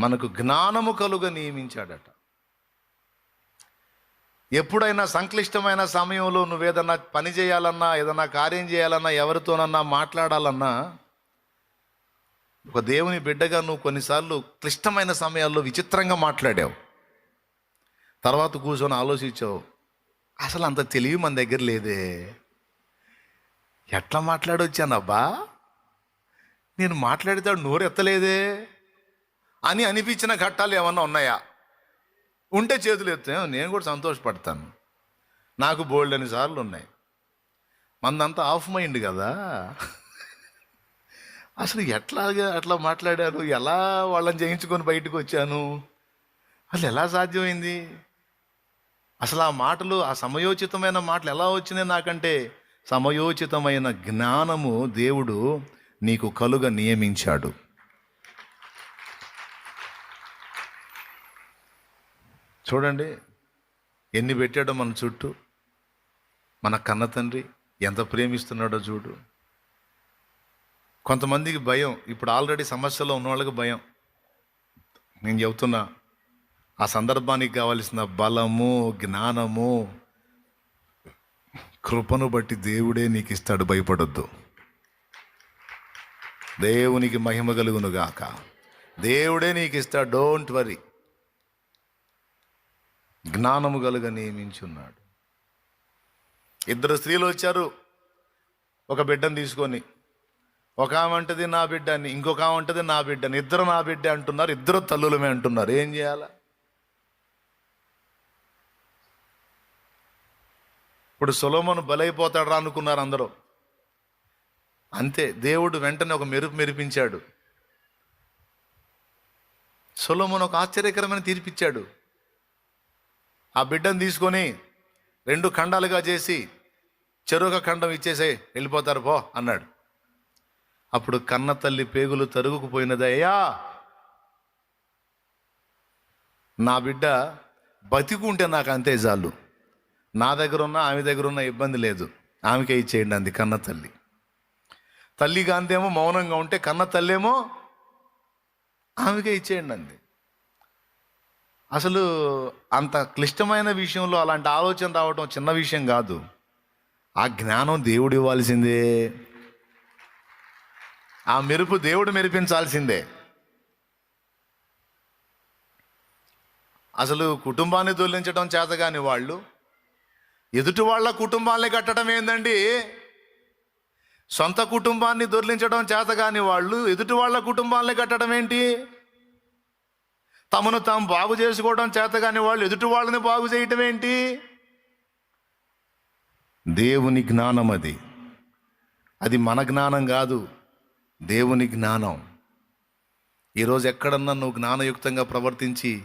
మనకు జ్ఞానము కలుగ నియమించాడట. ఎప్పుడైనా సంక్లిష్టమైన సమయంలో నువ్వేదన్నా పని చేయాలన్నా ఏదన్నా కార్యం చేయాలన్నా ఎవరితోనన్నా మాట్లాడాలన్నా ఒక దేవుని బిడ్డగా నువ్వు కొన్నిసార్లు క్లిష్టమైన సమయాల్లో విచిత్రంగా మాట్లాడావు. తర్వాత కూర్చొని ఆలోచించావు అసలు అంత తెలివి మన దగ్గర లేదే. ఎట్లా మాట్లాడొచ్చానబ్బా? నేను మాట్లాడితే నోరు ఎత్తలేదే అని అనిపించిన ఘట్టాలు ఏమన్నా ఉన్నాయా? ఉంటే చేతులు ఎత్తే నేను కూడా సంతోషపడతాను. నాకు బోల్డ్ అని సార్లు ఉన్నాయి. మందంతా ఆఫ్ మైండ్ కదా. అసలు ఎట్లాగా అట్లా మాట్లాడారు? ఎలా వాళ్ళని జయించుకొని బయటకు వచ్చాను? అసలు ఎలా సాధ్యమైంది? అసలు ఆ మాటలు ఆ సమయోచితమైన మాటలు ఎలా వచ్చినాయి నాకంటే? సమయోచితమైన జ్ఞానము దేవుడు నీకు కలుగ నియమించాడు. చూడండి ఎన్ని పెట్టాడో మన చుట్టూ. మన కన్న తండ్రి ఎంత ప్రేమిస్తున్నాడో చూడు. కొంతమందికి భయం ఇప్పుడు ఆల్రెడీ సమస్యలో ఉన్న వాళ్ళకి భయం. నేను చెబుతున్నా ఆ సందర్భానికి కావలసిన బలము జ్ఞానము కృపను బట్టి దేవుడే నీకు ఇస్తాడు భయపడొద్దు. దేవునికి మహిమ కలుగునుగాక. దేవుడే నీకు ఇస్తాడు డోంట్ వరీ. జ్ఞానము కలుగ నియమించున్నాడు ఇద్దరు స్త్రీలు వచ్చారు. ఒక బిడ్డను తీసుకొని ఒక ఆమంటది నా బిడ్డ అని ఇంకొక ఆమంటది అంటది నా బిడ్డని ఇద్దరు నా బిడ్డ అంటున్నారు ఇద్దరు తల్లులమే అంటున్నారు. ఏం చేయాలా? ఇప్పుడు సులోమను బలైపోతాడు అనుకున్నారు అందరూ. అంతే దేవుడు వెంటనే ఒక మెరుపు మెరిపించాడు. సొలోమోను ఒక ఆశ్చర్యకరమైన తీర్పిచ్చాడు. ఆ బిడ్డను తీసుకొని రెండు ఖండాలుగా చేసి చెరొక ఖండం ఇచ్చేసే వెళ్ళిపోతారు పో అన్నాడు. అప్పుడు కన్న తల్లి పేగులు తరుగుకుపోయినదయ్యా నా బిడ్డ బతికుంటే నాకు అంతే చాలు. నా దగ్గర ఉన్న ఆమె దగ్గర ఉన్న ఇబ్బంది లేదు. ఆమెకే ఇచ్చేయండి అంది కన్న తల్లి. తల్లి గాంధేమో మౌనంగా ఉంటే కన్న తల్లేమో ఆమెకే ఇచ్చేయండి అంది. అసలు అంత క్లిష్టమైన విషయంలో అలాంటి ఆలోచన రావడం చిన్న విషయం కాదు. ఆ జ్ఞానం దేవుడు ఇవ్వాల్సిందే. ఆ మెరుపు దేవుడు మెరిపించాల్సిందే. అసలు కుటుంబాన్ని దొల్లించడం చేత కాని వాళ్ళు ఎదుటి వాళ్ళ కుటుంబాన్ని కట్టడం ఏందండి? సొంత కుటుంబాన్ని దొర్లించడం చేత కాని వాళ్ళు ఎదుటి వాళ్ళ కుటుంబాన్ని కట్టడం ఏంటి? తమను తాము బాగు చేసుకోవడం చేత వాళ్ళు ఎదుటి వాళ్ళని బాగు చేయటం ఏంటి? దేవుని జ్ఞానం అది. అది మన జ్ఞానం కాదు దేవుని జ్ఞానం. ఈరోజు ఎక్కడన్నా నువ్వు జ్ఞానయుక్తంగా ప్రవర్తించి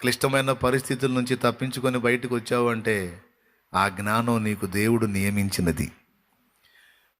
క్లిష్టమైన పరిస్థితుల నుంచి తప్పించుకొని బయటకు వచ్చావు అంటే ఆ జ్ఞానం నీకు దేవుడు నియమించినది.